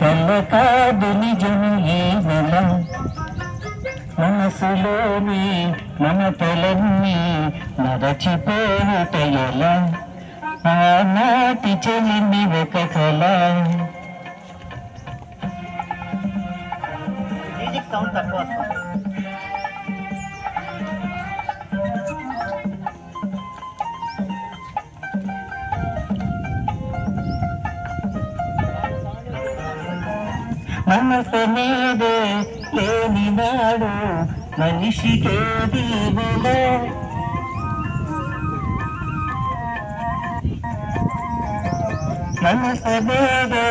కళ్ళ కాదు నిజం ఈ నెల. మనసులోని మమతలన్నీ మరచిపోవుట ఎలా? ఆనాటి చెలిని ఒక కళ సౌండ్ తక్కువ వస్తుంది మనసనేదే లేనినాడు మనిషికేది వెల మనసనేదే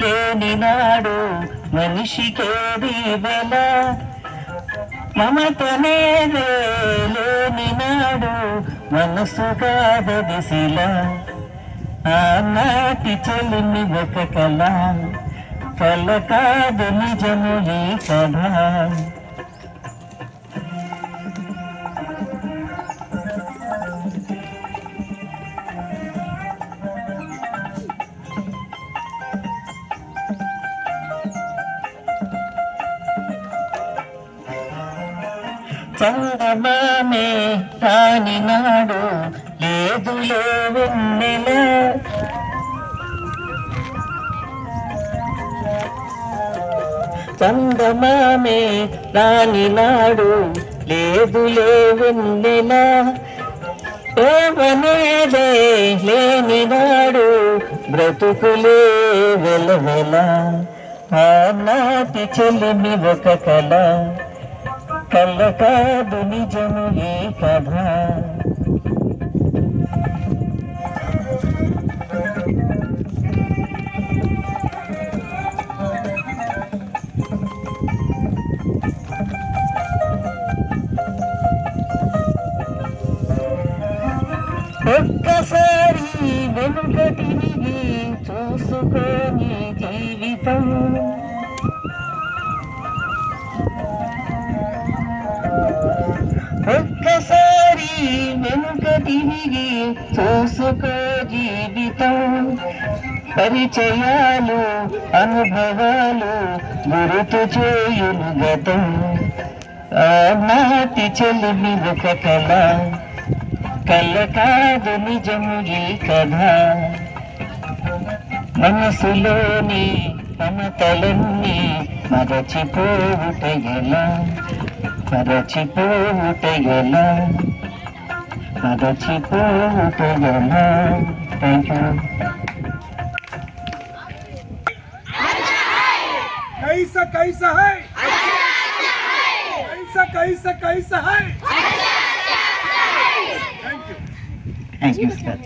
లేనినాడు మనిషికే వెల మమతనేదే లేనినాడు మనసు కాదది శిల ఆనాటి చెలిమి ఒక కళ. కల కాదు నిజము ఈ కథ చందమామే కాని నాడు లేదులే వెన్నెల చందమామే నానినాడు లేదులే వెన్నెల. ఏమనేదే లేని నాడు బ్రతుకులే వెలవెల. ఆనాటి చెలిమి ఒక కళ కళ్ళ కాదు నిజము ఏ కథ. ఒక్కసారి వెనుక తిరిగి చూసుకొని జీవితం. ఒక్కసారి వెనుక తిరిగి చూసుకో జీవితం. పరిచయాలు అనుభవాలు గురుతు చేయును గతం నాటి చెలిమి ఒక కళ. కళ్ళ కాదు నిజము ఈ కథ మనసులోని మమతలన్నీ మరచిపోవుట ఎలా మరచిపోవుట ఎలా మరచిపోవుట ఎలా థ్యాంక్ యూ कैसा कैसा है कैसा कैसा कैसा है Thank you, sir.